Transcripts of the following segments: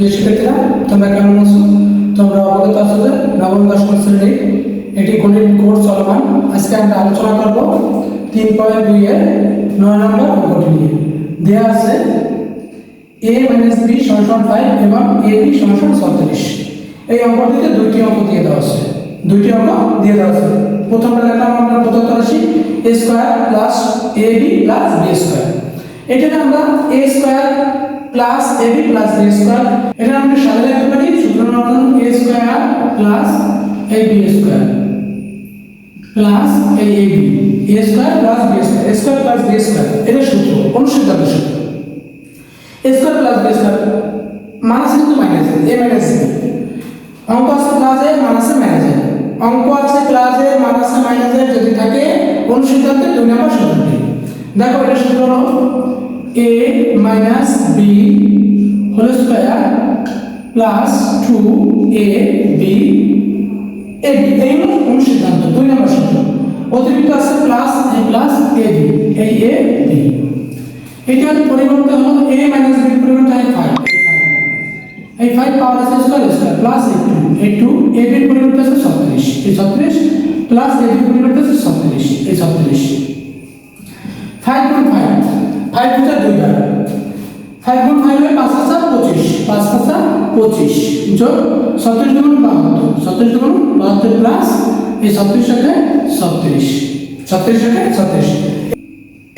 শিক্ষার্থীরা তোমরা কেমন আছো? তোমরা অবগত আছো যে নবম দশম শ্রেণির এটি গণিত কোর্স চলমান। আজকে আমরা আলোচনা করব তিন পয়েন্ট দুই এর নয় নম্বর অঙ্কটি নিয়ে। দেওয়া আছে এ মাইনাস বি সমান ফাইভ এবং এ বি সমান ছত্রিশ। এই অঙ্কটিতে দুইটি অঙ্ক দিয়ে দেওয়া আছে। দুইটি অঙ্ক দিয়ে দেওয়া আছে। প্রথমটা দেখলাম আমরা প্রদত্ত রাশি A square plus A B plus B square এটাকে আমরা A square plus A B plus B square এটা আমরা সাথে লিখতে পারি, সূত্র মতন A square plus A B square plus এই A B A square plus B square A square plus B square এটা সূত্র অনুসিদ্ধান্ত সূত্র। A square plus B square minus কিন্তু মাইনাস এ মাইনাস বি অঙ্ক আছে প্লাসে মাইনাসে মাইনাসে অঙ্ক আছে প্লাসে মাইনাসে মাইনাসে যদি থাকে কোন সিদ্ধান্তে দুই নম্বর সূত্রটি দেখো এটা সূত্র হলো A minus B whole square plus two A B A B এই হলো কোন সিদ্ধান্ত? দুই নম্বর সূত্র অতিরিক্ত আছে plus A plus A B এই এ বি এটার পরিবর্তে হলো এ মাইনাস বি পরিবর্তে হয় ফাইভ এই ফাইভ পাওয়ার আছে square square plus A two A two A বির পরিবর্তে আছে ছত্রিশ। এই ছত্রিশ প্লাস এ বির পরিবর্তে আছে ছত্রিশ। এই ছত্রিশ। ফাইভ গুণ ফাইভ ফাইভ হচ্ছে দুইবার ফাইভ গুণ ফাইভ হয় পাঁচ হাজার পঁচিশ। পাঁচ হাজার পঁচিশ। যোগ ছত্রিশ গুণ বাহাত্তর। ছত্রিশ গুণ বাহাত্তর প্লাস এই ছত্রিশ সাথে ছত্রিশ। ছত্রিশ সাথে ছত্রিশ।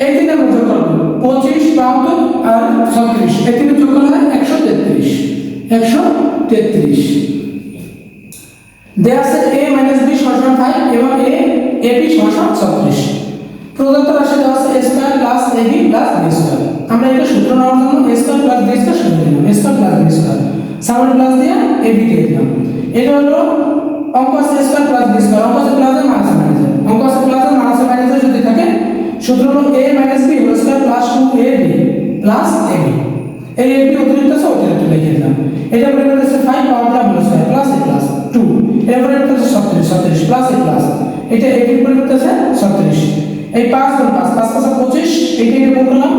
এই তিনটা যোগ করব পঁচিশ, বাহাত্তর আর ছত্রিশ। এই তিনটা যোগ করলে হয় একশো তেত্রিশ। একশো তেত্রিশ। দেয়া আছে এ মাইনাস বি সমান ফাইভ এবং এ এ বি প্রদত্ত রাশি দেওয়া আছে square plus A B plus B square আমরা এটা সূত্র নেওয়ার জন্য স্কোয়ার প্লাস বি স্কোয়ার সূত্র দিলাম A square plus B square সামনে প্লাস দিয়ে এ বি দিয়ে দিলাম। এটা হলো অঙ্ক আছে স্কোয়ার প্লাস বি স্কোয়ার অঙ্ক আছে প্লাসে মাইনাসে মাইনাসে অঙ্ক আছে প্লাসে মাইনাসে মাইনাসে যদি থাকে, সূত্র হলো A minus B whole square plus two A B plus A B এই বি অতিরিক্ত আছে, অতিরিক্ত লিখে দিলাম। এটা পরিবর্তে আছে five power plus whole square plus A plus two এর পরিবর্তে আছে ছত্রিশ ছত্রিশ প্লাস এ প্লাস এটা বির পরিবর্তে আছে ছত্রিশ এই পাঁচ গুণ পাঁচ পাঁচ পাঁচ পঁচিশ এইটা যোগ করলাম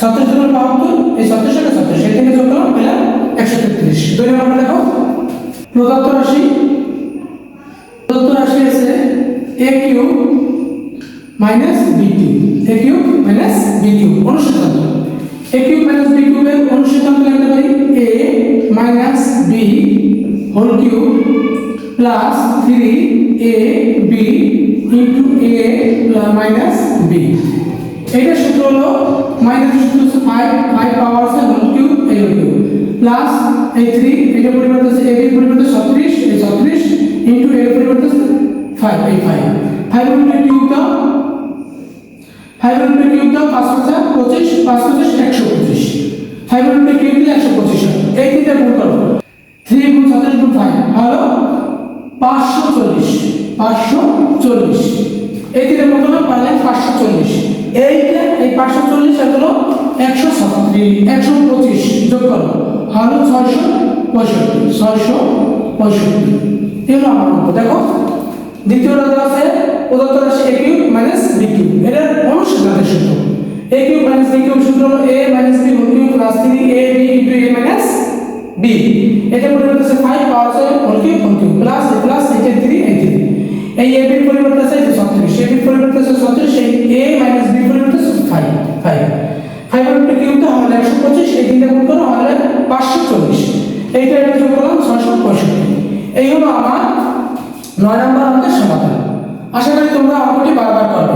ছত্রিশ গুণ বাহাত্তর এই ছত্রিশ একটা ছত্রিশ এই থেকে যোগ করলাম, পেলাম একশো তেত্রিশ। দুই নম্বর দেখো, প্রদত্ত রাশি প্রদত্ত রাশি আছে A cube minus B cube A cube minus B cube অনুসিদ্ধান্ত এ কিউ মাইনাস বি কিউবের অনুসিদ্ধান্ত লিখতে পারি A minus B whole cube plus three A B into A minus B এটা সূত্র হলো মাইনাস সূত্র হচ্ছে ফাইভ ফাইভ পাওয়ার আছে হোল কিউ এই হোল কিউ প্লাস এই থ্রি এটা পরিবর্তে আছে এ বি পরিবর্তে ছত্রিশ, এই ছত্রিশ ইন্টু এর পরিবর্তে ফাইভ এই ফাইভ ফাইভ ইন্টু কিউব দাও ফাইভ ইন্টু কিউব দাও পাঁচ হাজার পঁচিশ, পাঁচ পঁচিশ একশো পঁচিশ। ফাইভ ইন্টু কিউব দিলে একশো পঁচিশ এই তিনটা গুণ করো। থ্রি গুণ ছত্রিশ গুণ ফাইভ হলো পাঁচশো চল্লিশ। পাঁচশো চল্লিশ। এই তিনের মতো পারলেন পাঁচশো চল্লিশ। এইটা এই পাঁচশো চল্লিশ হলো একশো ছত্রিশ, একশো পঁচিশ যোগ করো। হলো ছয়শো পঁয়ষট্টি ছয়শো পঁয়ষট্টি। এগুলো অঙ্ক, দেখো। দ্বিতীয়টা দেওয়া আছে প্রদত্ত রাশি A cube minus B cube. এটার অনুসিদ্ধান্তের সূত্র। A cube minus B cube সূত্র হলো A minus B whole cube plus three A B into A minus B এটা পরিবর্তে আছে ফাইভ পাওয়ার আছে whole cube whole cube plus plus এটা থ্রি এই এ বির পরিবর্তে আছে ছত্রিশ। এ বির পরিবর্তে আছে ছত্রিশ, এই এ মাইনাস বি পরিবর্তে আছে five five five into cube তো আমাদের একশো পঁচিশ, এই তিনটা গুণ করো হলে পাঁচশো চল্লিশ। এইটা এটা যোগ করলাম ছয়শো পঁয়ষট্টি। এই হলো আমার নয় নম্বর অঙ্কের সমাধান। আশা করি তোমরা অঙ্কটি বারবার করবে।